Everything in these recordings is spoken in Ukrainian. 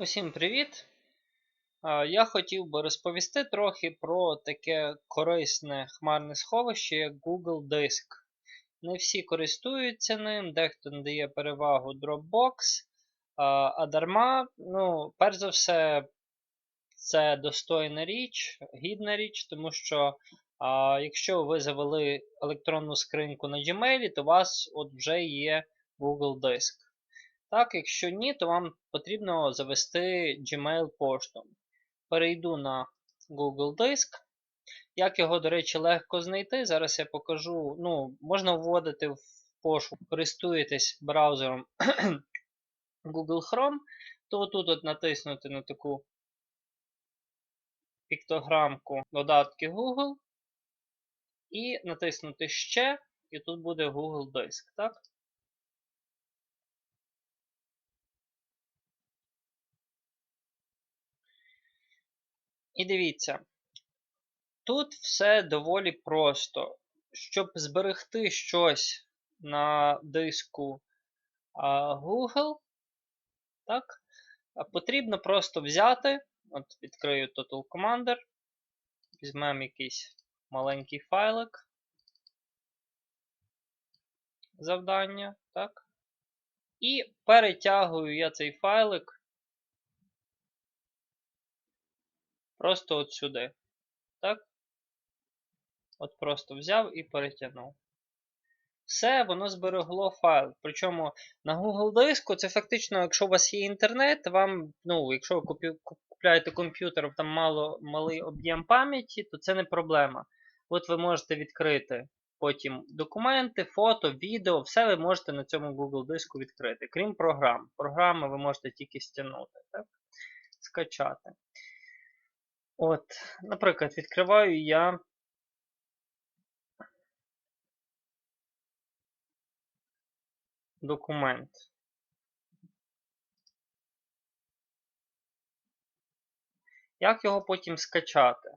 Усім привіт! Я хотів би розповісти трохи про таке корисне хмарне сховище, як Google Диск. Не всі користуються ним, дехто надає перевагу Dropbox, а, дарма, ну, перш за все, це достойна річ, гідна річ, тому що якщо ви завели електронну скриньку на Gmail, то у вас от вже є Google Диск. Так, якщо ні, то вам потрібно завести Gmail пошту. Перейду на Google Диск. Як його, до речі, легко знайти, зараз я покажу. Ну, Можна вводити в пошук, користуєтесь браузером Google Chrome, то тут от натиснути на таку піктограмку додатки Google. І натиснути ще, і тут буде Google Диск. так? І дивіться, тут все доволі просто. Щоб зберегти щось на диску Google, так, потрібно просто взяти, от відкрию Total Commander, візьмемо якийсь маленький файлик, завдання, так, і перетягую я цей файлик Просто от сюди. Так? От просто взяв і перетягнув. Все, воно зберегло файл. Причому на Google диску це фактично, якщо у вас є інтернет, вам, ну, якщо ви купляєте комп'ютер, там мало, малий об'єм пам'яті, то це не проблема. От ви можете відкрити потім документи, фото, відео, все ви можете на цьому Google диску відкрити, крім програм. Програми ви можете тільки стягнути, так? скачати. От, наприклад, відкриваю я. Документ. Як його потім скачати?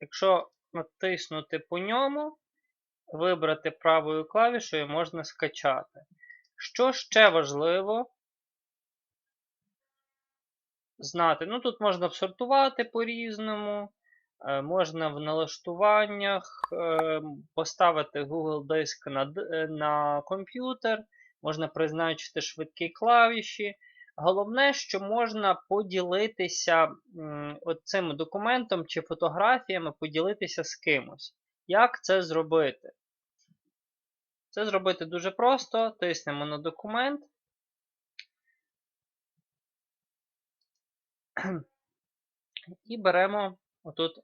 Якщо натиснути по ньому, вибрати правою клавішою можна скачати. Що ще важливо, знати. Ну, Тут можна сортувати по-різному. Е, можна в налаштуваннях е, поставити Google Диск на е, на комп'ютер, можна призначити швидкі клавіші. Головне, що можна поділитися цим документом чи фотографіями, поділитися з кимось. Як це зробити? Це зробити дуже просто. Тиснемо на документ. І беремо отут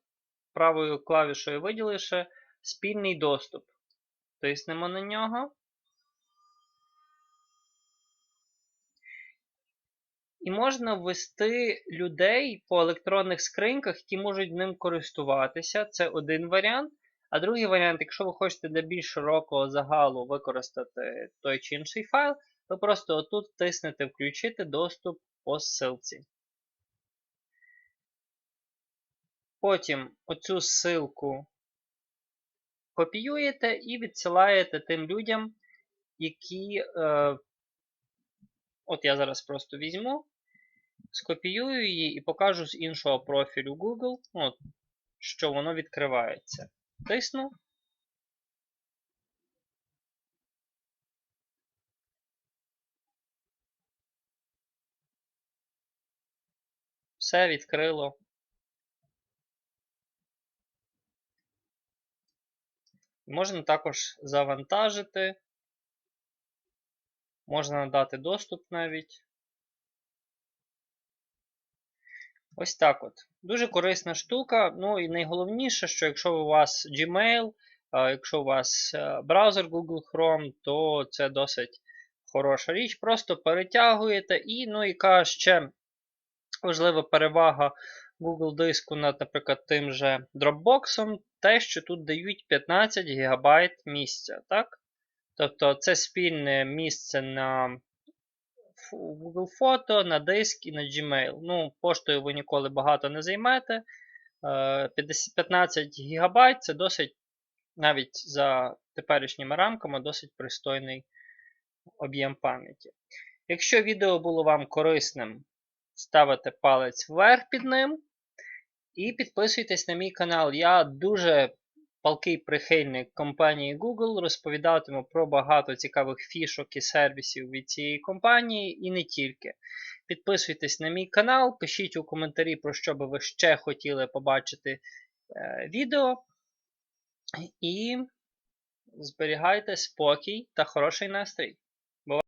правою клавішою виділивши спільний доступ. Тиснемо на нього. І можна ввести людей по електронних скриньках, які можуть ним користуватися. Це один варіант. А другий варіант, якщо ви хочете для більш широкого загалу використати той чи інший файл, ви просто отут тиснете Включити доступ по ссылці. Потім оцю ссылку копіюєте і відсилаєте тим людям, які. Е, От я зараз просто візьму, скопіюю її і покажу з іншого профілю Google, от, що воно відкривається. Тисну. Все відкрило Можна також завантажити, можна надати доступ навіть. Ось так от. Дуже корисна штука. Ну і найголовніше, що якщо у вас Gmail, якщо у вас е, браузер Google Chrome, то це досить хороша річ. Просто перетягуєте і, ну, яка ще важлива перевага Google диску над, наприклад, тим же Dropbox, те, що тут дають 15 ГБ місця. так? Тобто це спільне місце на Google Фото, на диск і на Gmail. Ну, Поштою ви ніколи багато не займете. 15 е, ГБ це досить, навіть за теперішніми рамками, досить пристойний об'єм пам'яті. Якщо відео було вам корисним, ставите палець вверх під ним. І підписуйтесь на мій канал. Я дуже палкий прихильник компанії Google, розповідатиму про багато цікавих фішок і сервісів від цієї компанії і не тільки. Підписуйтесь на мій канал, пишіть у коментарі, про що би ви ще хотіли побачити е, відео. І зберігайте спокій та хороший настрій.